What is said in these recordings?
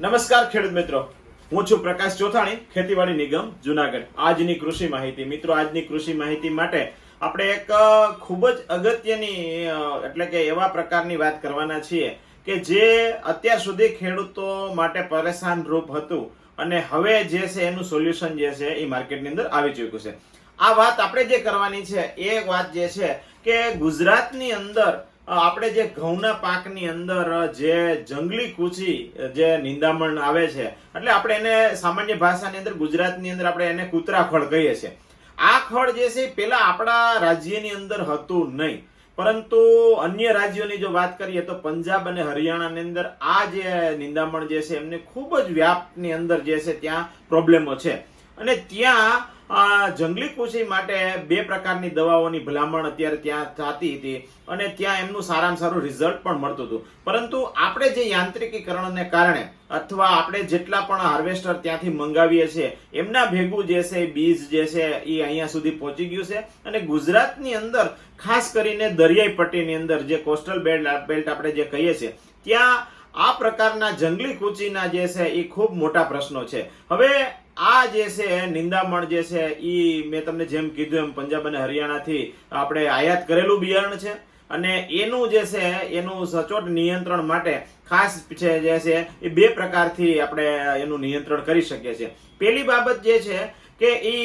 નમસ્કાર ખેડૂત મિત્રો. હું છું પ્રકાશ ચોથાણી, ખેતીવાડી નિગમ, જુનાગઢ. આજની કૃષિ માહિતી. મિત્રો, આજની કૃષિ માહિતી માટે આપણે એક ખૂબ જ અગત્યની એટલે કે એવા પ્રકારની વાત કરવાના છીએ કે જે અત્યાર સુધી ખેડૂતો માટે પરેશાન રૂપ હતું અને હવે જે છે એનું સોલ્યુશન જે છે એ માર્કેટની અંદર આવી ચૂક્યું છે. આ વાત આપણે જે કરવાની છે એ વાત જે છે કે ગુજરાતની અંદર આપણે જે ઘઉંના પાકની અંદર જે જંગલી કૂચી જે નિંદામણ આવે છે, એટલે આપણે એને સામાન્ય ભાષાની અંદર, ગુજરાતની અંદર આપણે એને કૂતરા ખડ કહીએ છીએ. આ ખડ જે છે પેલા આપણા રાજ્યની અંદર હતું નહીં. પરંતુ અન્ય રાજ્યોની જો વાત કરીએ તો પંજાબ અને હરિયાણાની અંદર આ જે નિંદામણ જે છે એમને ખૂબ જ વ્યાપની અંદર જે છે ત્યાં પ્રોબ્લેમો છે. અને ત્યાં જંગલી કૃષિ માટે બે પ્રકારની દવાઓની ભલામણ અત્યારે ત્યાં થતી હતી અને ત્યાં એમનું સારામાં સારું રિઝલ્ટ પણ મળતું હતું. પરંતુ આપણે જે યાંત્રિકીકરણને કારણે અથવા આપણે જેટલા પણ હાર્વેસ્ટર ત્યાંથી મંગાવીએ છીએ, એમના ભેગું જે છે બીજ જે છે એ અહીંયા સુધી પહોંચી ગયું છે. અને ગુજરાતની અંદર, ખાસ કરીને દરિયાઈ પટ્ટીની અંદર જે કોસ્ટલ બેલ્ટ બેલ્ટ આપણે જે કહીએ છીએ, ત્યાં આ પ્રકારના જંગલી કૂચીના જે છે એ ખૂબ મોટા પ્રશ્નો છે. હવે આ જે છે, નિંદામણ જે છે એ મેં તમને જેમ કીધું એમ પંજાબ અને હરિયાણાથી આપણે આયાત કરેલું બિયારણ છે. અને એનું જે છે, એનું સચોટ નિયંત્રણ માટે ખાસ છે, જે છે, એ બે પ્રકારથી આપણે એનું નિયંત્રણ કરી શકીએ છીએ. પેલી બાબત જે છે કે એ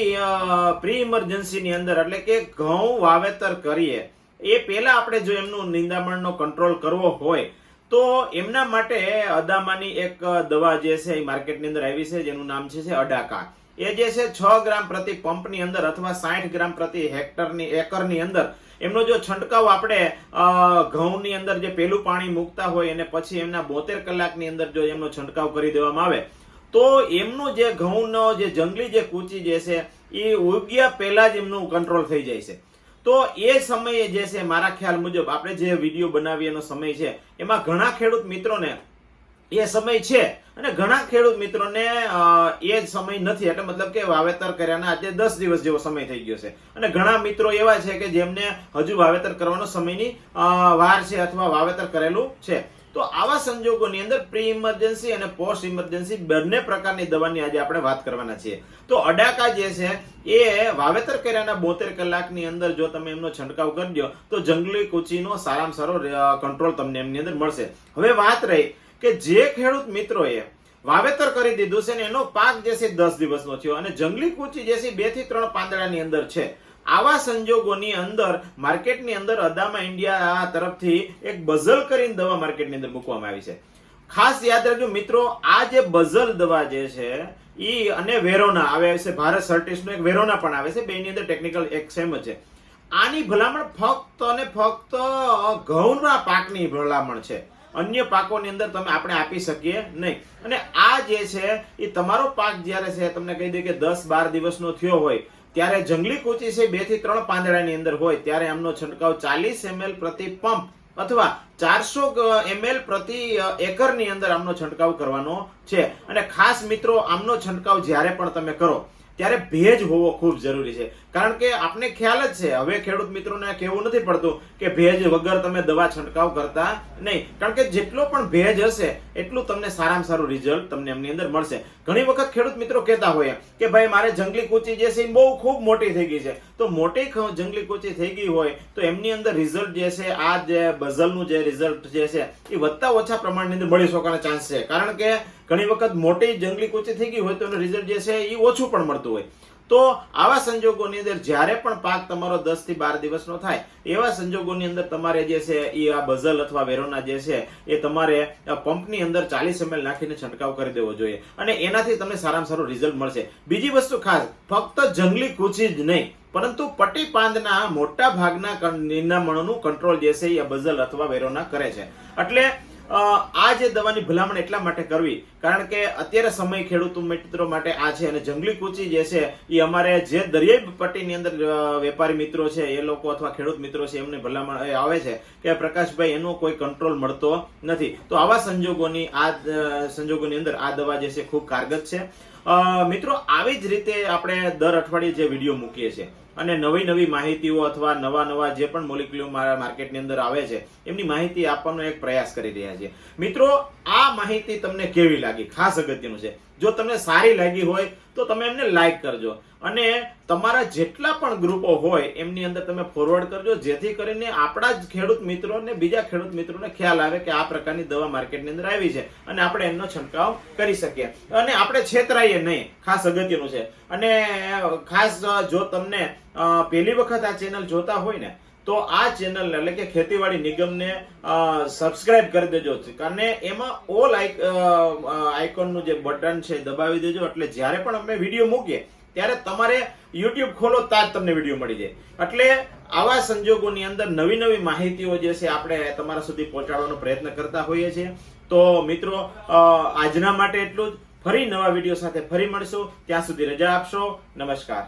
પ્રી ઇમરજન્સીની અંદર એટલે કે ઘઉં વાવેતર કરીએ. એ પહેલા આપણે જો એમનું નિંદામણનો કંટ્રોલ કરવો હોય તો એમના માટે અદામાની એક દવા જે છે એ માર્કેટની અંદર આવી છે, જેનું નામ છે અડાકા. એ જે છે છ ગ્રામ પ્રતિ પંપની અંદર અથવા સાઠ ગ્રામ પ્રતિ હેક્ટરની એકરની અંદર, એમનો જો છંટકાવ આપણે ઘઉંની અંદર જે પેલું પાણી મૂકતા હોય અને પછી એમના બોતેર કલાકની અંદર જો એમનો છંટકાવ કરી દેવામાં આવે, તો એમનું જે ઘઉંનો જે જંગલી જે કૂચી જે છે એ ઉગ્યા પહેલા જ એમનું કંટ્રોલ થઈ જાય છે. તો એ સમયે જે છે, મારા ખ્યાલ મુજબ આપણે જે વીડિયો બનાવીએ એનો સમય છે, એમાં ઘણા ખેડૂત મિત્રોને એ સમય છે અને ઘણા ખેડૂત મિત્રોને એ સમય નથી. એટલે મતલબ કે વાવેતર કર્યાના આજે દસ દિવસ જેવો સમય થઈ ગયો છે. અને ઘણા મિત્રો એવા છે કે જેમને હજુ વાવેતર કરવાનો સમયની વાર છે અથવા વાવેતર કરેલું છે. તો આવા સંજોગોની અંદર પ્રી ઇમરજન્સી અને પોસ્ટ ઇમરજન્સી બંને પ્રકારની દવાની આજે આપણે વાત કરવાના છીએ. તો અડાકા જે છે, એ વાવેતર કર્યાના બોતેર કલાકની અંદર જો તમે એમનો છંટકાવ કરી દો, તો જંગલી કૂચીનો સારામાં સારો કંટ્રોલ તમને એમની અંદર મળશે. હવે વાત રહી કે જે ખેડૂત મિત્રોએ વાવેતર કરી દીધું છે ને એનો પાક જે છે દસ દિવસનો થયો. અને જંગલી કૂચી જે છે બેથી ત્રણ પાંદડાની અંદર છે. આવા સંજોગોની અંદર, માર્કેટની અંદર અદામા ઇન્ડિયા તરફથી એક બઝલ કરીને દવા માર્કેટની અંદર મૂકવામાં આવી છે. ખાસ યાદ રાખજો મિત્રો, આ જે બઝલ દવા જે છે, ઈ અને વેરોના આવે છે, ભારત સર્ટિસનો એક વેરોના પણ આવે છે, બેની અંદર ટેકનિકલ એક સેમ છે. આની ભલામણ ફક્ત અને ફક્ત ઘઉંના પાકની ભલામણ છે. અન્ય પાકોની અંદર તમે આપણે આપી શકીએ નહીં. અને આ જે છે એ તમારો પાક જ્યારે છે, તમને કહી દે કે દસ બાર દિવસનો થયો હોય ત્યારે જંગલી કૂચી છે બેથી ત્રણ પાંદડાની અંદર હોય, ત્યારે આમનો છંટકાવ ચાલીસ એમએલ પ્રતિ પંપ અથવા ચારસો એમએલ પ્રતિ એકરની અંદર આમનો છંટકાવ કરવાનો છે. અને ખાસ મિત્રો, આમનો છંટકાવ જ્યારે પણ તમે કરો, ત્યારે ભેજ હોવો ખૂબ જરૂરી છે. કારણ કે આપને ખ્યાલ જ છે, હવે ખેડૂત મિત્રોને કહેવું નથી પડતું કે ભેજ વગર તમે દવા છંટકાવ કરતા નહીં. કારણ કે જેટલો પણ ભેજ હશે, એટલું તમને સારામાં સારું રિઝલ્ટ તમને એમની અંદર મળશે. ઘણી વખત ખેડૂત મિત્રો કહેતા હોય કે ભાઈ, મારે જંગલી કૂચી જે છે એ બહુ ખૂબ મોટી થઈ ગઈ છે. તો મોટી જંગલી કૂચી થઈ ગઈ હોય, તો એમની અંદર રિઝલ્ટ જે છે, આ જે બઝલનું જે રિઝલ્ટ જે છે, એ વધતા ઓછા પ્રમાણની અંદર મળી શકવાના ચાન્સ છે. કારણ કે ઘણી વખત મોટી જંગલી કૂચી થઈ ગઈ હોય, તો એનું રિઝલ્ટ જે છે એ ઓછું પણ મળતું હોય. તો આવા સંજોગોની અંદર જ્યારે પણ પાક તમારો દસથી બાર દિવસનો થાય, એવા સંજોગોની અંદર તમારે જે છે એ આ બઝલ અથવા વેરોના જે છે એ તમારે પંપની અંદર ચાલીસ એમએલ નાખીને છંટકાવ કરી દેવો જોઈએ. અને એનાથી તમને સારામાં સારું રિઝલ્ટ મળશે. બીજી વસ્તુ ખાસ, ફક્ત જંગલી કૂચી જ નહીં, પરંતુ પટ્ટી પાંદના મોટા ભાગના કં- કંટ્રોલ જે છે એ બઝલ અથવા વેરોના કરે છે. એટલે આ જે દવાની ભલામણ એટલા માટે કરવી, કારણ કે અત્યારે સમય ખેડૂત મિત્રો માટે આ છે અને જંગલી કૂચી જે છે એ અમારે જે દરિયાઈ પટ્ટીની અંદર વેપારી મિત્રો છે, એ લોકો અથવા ખેડૂત મિત્રો છે, એમને ભલામણ આવે છે કે પ્રકાશભાઈ, એનો કોઈ કંટ્રોલ મળતો નથી. તો આવા સંજોગોની આ સંજોગોની અંદર આ દવા જે છે, ખૂબ કારગત છે. મિત્રો, આવી જ રીતે આપણે દર અઠવાડિયે જે વીડિયો મૂકીએ છીએ અને નવી નવી માહિતીઓ અથવા નવા નવા જે પણ મોલિક્યુલો મારા માર્કેટની અંદર આવે છે, એમની માહિતી આપવાનો એક પ્રયાસ કરી રહ્યા છીએ. મિત્રો આ માહિતી તમને કેવી લાગી? ખાસ અગત્યનું છે. જો તમને સારી લાગી હોય, તો તમે એમને લાઈક કરજો. અને તમારા જેટલા પણ ગ્રુપો હોય, એમની અંદર તમે ફોરવર્ડ કરજો, જેથી કરીને આપણા જ ખેડૂત મિત્રોને, બીજા ખેડૂત મિત્રોને ખ્યાલ આવે કે આ પ્રકારની દવા માર્કેટની અંદર આવી છે અને આપણે એમનો છંટકાવ કરી શકીએ. અને આપણે છેતરાઈએ નહીં. ખાસ અગત્યનું છે. અને ખાસ જો તમને પહેલી વખત આ ચેનલ જોતા હોય ને તો આ ચેનલ એટલે કે ખેતીવાડી નિગમને સબસ્ક્રાઇબ કરી દેજો. અને એમાં ઓલ આઇકોનનું જે બટન છે દબાવી દેજો. એટલે જ્યારે પણ અમે વીડિયો મૂકીએ, ત્યારે તમારે યુટ્યુબ ખોલો, તાજ તમને વીડિયો મળી જાય. એટલે આવા સંજોગોની અંદર નવી નવી માહિતીઓ જે છે, આપણે તમારા સુધી પહોંચાડવાનો પ્રયત્ન કરતા હોઈએ છીએ. તો મિત્રો આજના માટે એટલું જ. ફરી નવા વીડિયો સાથે ફરી મળશું. ત્યાં સુધી રજા આપશો. નમસ્કાર.